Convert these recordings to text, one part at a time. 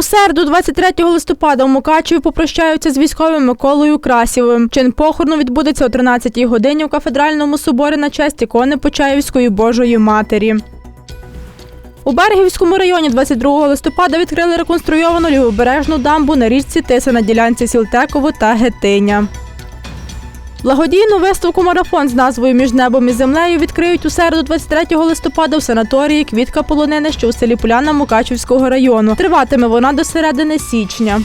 У середу, 23 листопада, у Мукачеві попрощаються з військовим Миколою Красівим. Чин похорону відбудеться о 13-й годині у кафедральному соборі на честь ікони Почаївської Божої Матері. У Берегівському районі 22 листопада відкрили реконструйовану лівобережну дамбу на річці Тиса на ділянці Сілтеково та Гетиня. Благодійну виставку Марафон з назвою Між небом і землею відкриють у середу 23 листопада в санаторії Квітка Полонини, що у селі Поляна Мукачівського району. Триватиме вона до середини січня.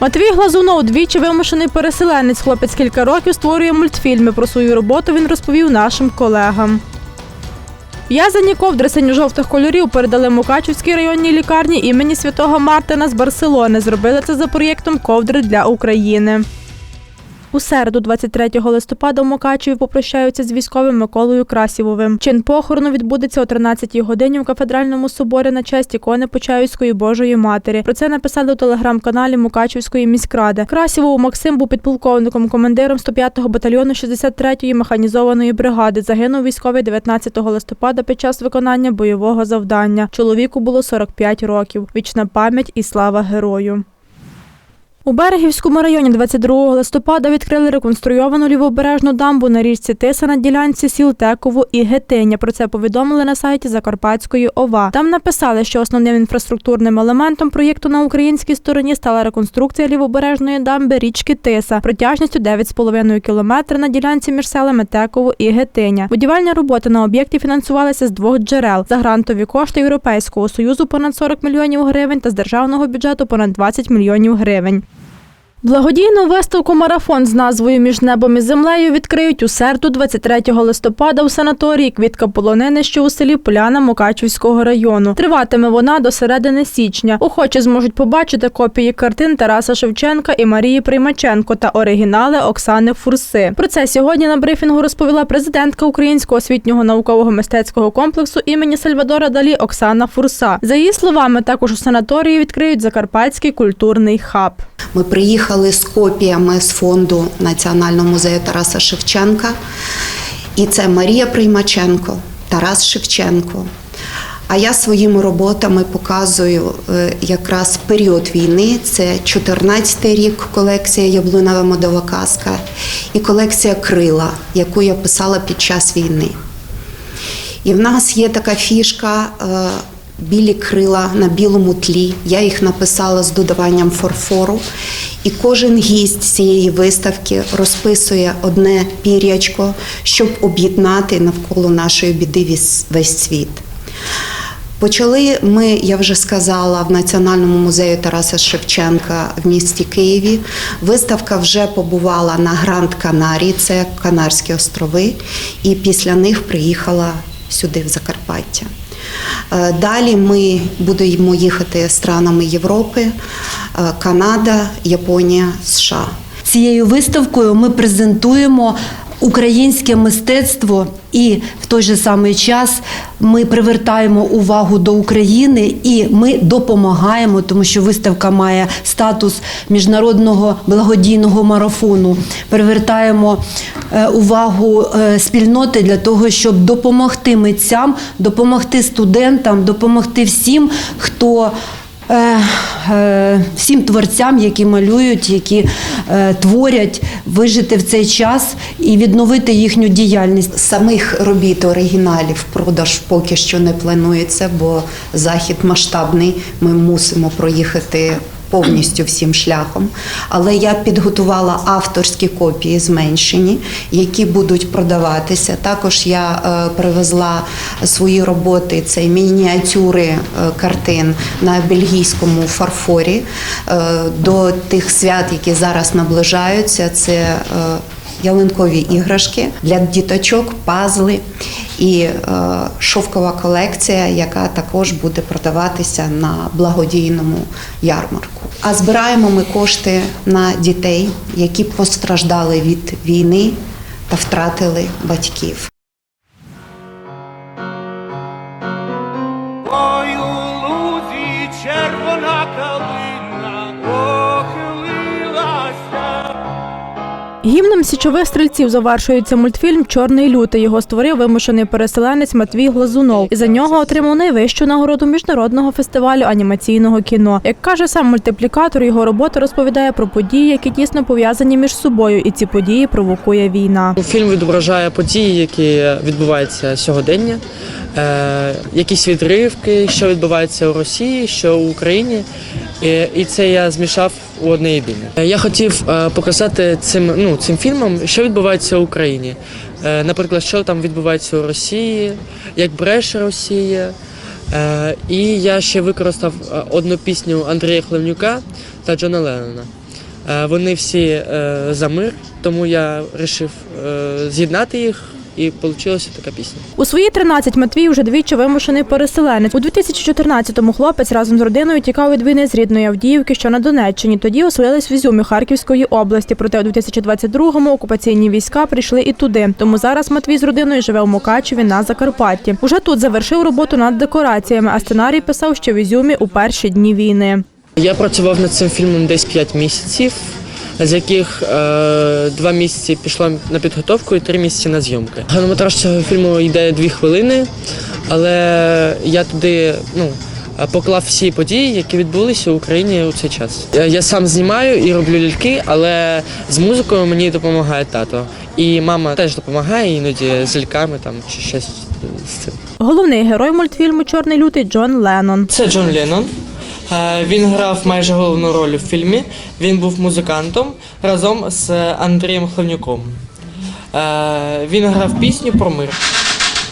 Матвій Глазунов, двічі вимушений переселенець. Хлопець кілька років створює мультфільми. Про свою роботу він розповів нашим колегам. В'язані ковдри синьо-жовтих кольорів передали Мукачівській районній лікарні імені святого Мартина з Барселони. Зробили це за проєктом Ковдри для України. У середу, 23 листопада, у Мукачеві попрощаються з військовим Миколою Красівовим. Чин похорону відбудеться о 13-й годині у кафедральному соборі на честь ікони Почаївської Божої Матері. Про це написали у телеграм-каналі Мукачівської міськради. Красівов Максим був підполковником, командиром 105-го батальйону 63-ї механізованої бригади. Загинув військовий 19 листопада під час виконання бойового завдання. Чоловіку було 45 років. Вічна пам'ять і слава герою. У Берегівському районі 22 листопада відкрили реконструйовану лівобережну дамбу на річці Тиса на ділянці сіл Теково і Гетиня. Про це повідомили на сайті Закарпатської ОВА. Там написали, що основним інфраструктурним елементом проєкту на українській стороні стала реконструкція лівобережної дамби річки Тиса протяжністю 9,5 кілометри на ділянці між селами Теково і Гетиня. Будівельні роботи на об'єкті фінансувалися з двох джерел за грантові кошти Європейського союзу понад 40 мільйонів гривень та з державного бюджету понад 20 мільйонів гривень. Благодійну виставку Марафон з назвою Між небом і землею відкриють у середу 23 листопада у санаторії Квітка Полонини, що у селі Поляна Мукачівського району. Триватиме вона до середини січня. Охочі зможуть побачити копії картин Тараса Шевченка і Марії Приймаченко та оригінали Оксани Фурси. Про це сьогодні на брифінгу розповіла президентка Українського освітнього наукового мистецького комплексу імені Сальвадора Далі Оксана Фурса. За її словами, також у санаторії відкриють Закарпатський культурний хаб. Ми приїхали з копіями з фонду Національного музею Тараса Шевченка. І це Марія Приймаченко, Тарас Шевченко. А я своїми роботами показую е, якраз період війни. Це 14 рік колекція Яблунова модова казка і колекція Крила, яку я писала під час війни. І в нас є така фішка. Білі крила на білому тлі. Я їх написала з додаванням фарфору. І кожен гість цієї виставки розписує одне пір'ячко, щоб об'єднати навколо нашої біди весь світ. Почали ми, я вже сказала, в Національному музеї Тараса Шевченка в місті Києві. Виставка вже побувала на Гранд Канарі, це Канарські острови, і після них приїхала сюди, в Закарпаття. Е, Далі ми будемо їхати странами Європи, е, Канада, Японія, США. Цією виставкою ми презентуємо українське мистецтво, і в той же самий час ми привертаємо увагу до України і ми допомагаємо, тому що виставка має статус міжнародного благодійного марафону. Привертаємо е, увагу е, спільноти для того, щоб допомогти митцям, допомогти студентам, допомогти всім, хто. Е, е, Всім творцям, які малюють, які е, творять, вижити в цей час і відновити їхню діяльність. Самих робіт оригіналів продаж поки що не планується, бо захід масштабний. Ми мусимо проїхати повністю всім шляхом. Але я підготувала авторські копії зменшені, які будуть продаватися. Також я е, привезла свої роботи, це мініатюри е, картин на бельгійському фарфорі е, до тих свят, які зараз наближаються. Це ялинкові іграшки для діточок, пазли і е, шовкова колекція, яка також буде продаватися на благодійному ярмарку. А збираємо ми кошти на дітей, які постраждали від війни та втратили батьків. Гімном січових стрільців завершується мультфільм Чорний лютий. Його створив вимушений переселенець Матвій Глазунов. І за нього отримав найвищу нагороду міжнародного фестивалю анімаційного кіно. Як каже сам мультиплікатор, його робота розповідає про події, які тісно пов'язані між собою, і ці події провокує війна. Фільм відображає події, які відбуваються сьогодення, е, якісь відривки, що відбувається у Росії, що в Україні. І це я змішав у одне єдине. Е, Я хотів е, показати цим, ну, цим фільмом, що відбувається в Україні. Е, наприклад, що там відбувається у Росії, як бреше Росія. І я ще використав одну пісню Андрія Хлевнюка та Джона Леннона. Вони всі за мир, тому я вирішив з'єднати їх і вийшла така пісня. У свої 13 Матвій вже двічі вимушений переселенець. У 2014-му хлопець разом з родиною тікав від війни з рідної Авдіївки, що на Донеччині. Тоді оселились в Ізюмі Харківської області. Проте у 2022-му окупаційні війська прийшли і туди. Тому зараз Матвій з родиною живе у Мукачеві на Закарпатті. Уже тут завершив роботу над декораціями, а сценарій писав ще в Ізюмі у перші дні війни. Я працював над цим фільмом десь 5 місяців, з яких е, 2 місяці пішло на підготовку і 3 місяці на зйомки. Хронометраж цього фільму йде 2 хвилини, але я туди ну, поклав всі події, які відбулися в Україні у цей час. Я, я сам знімаю і роблю ляльки, але з музикою мені допомагає тато. І мама теж допомагає іноді з ляльками там чи щось з цим. Головний герой мультфільму Чорний лютий Джон Леннон. Це Джон Леннон. Е, Він грав майже головну роль у фільмі. Він був музикантом разом з Андрієм Хлевнюком. Е, Він грав пісню про мир.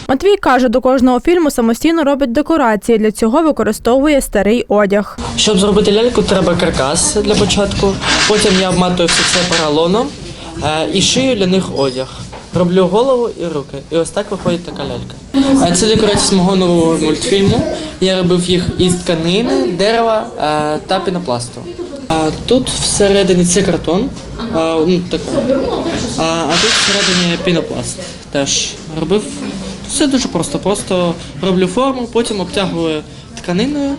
Матвій каже, до кожного фільму самостійно робить декорації. Для цього використовує старий одяг. Щоб зробити ляльку, треба каркас для початку. Потім я обматую все це поролоном е, і шию для них одяг. Роблю голову і руки. І ось так виходить така лялька. Е, Це декорації з мого нового мультфільму. Я робив їх із тканини, дерева е, та пінопласту. А тут всередині це картон, а, ну, так, а, а тут всередині пінопласт. Теж робив. Все дуже просто. Просто роблю форму, потім обтягую тканиною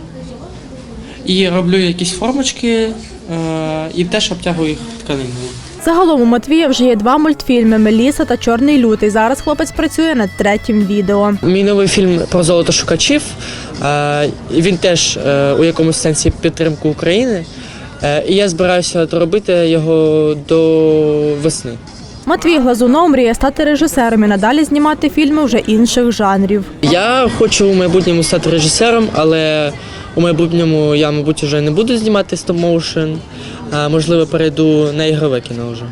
і роблю якісь формочки е, і теж обтягую їх тканиною. Загалом у Матвія вже є два мультфільми Меліса та Чорний лютий. Зараз хлопець працює над третім відео. Мій новий фільм про золото шукачів. е, Він теж е, у якомусь сенсі підтримку України. Е, І я збираюся доробити його до весни. Матвій Глазунов мріє стати режисером і надалі знімати фільми вже інших жанрів. Я хочу у майбутньому стати режисером, але у майбутньому я, мабуть, вже не буду знімати стоп-моушен. А, Можливо, перейду на ігрове кіно вже.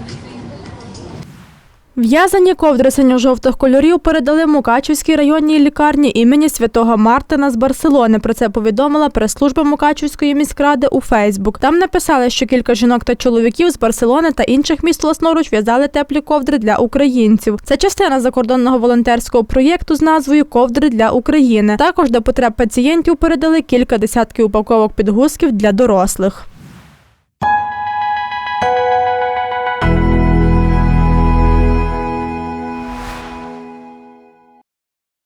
В'язані ковдри синьо-жовтих кольорів передали Мукачівській районній лікарні імені святого Мартина з Барселони. Про це повідомила прес-служба Мукачівської міськради у Фейсбук. Там написали, що кілька жінок та чоловіків з Барселони та інших міст власноруч в'язали теплі ковдри для українців. Це частина закордонного волонтерського проєкту з назвою Ковдри для України. Також до потреб пацієнтів передали кілька десятків упаковок підгузків для дорослих.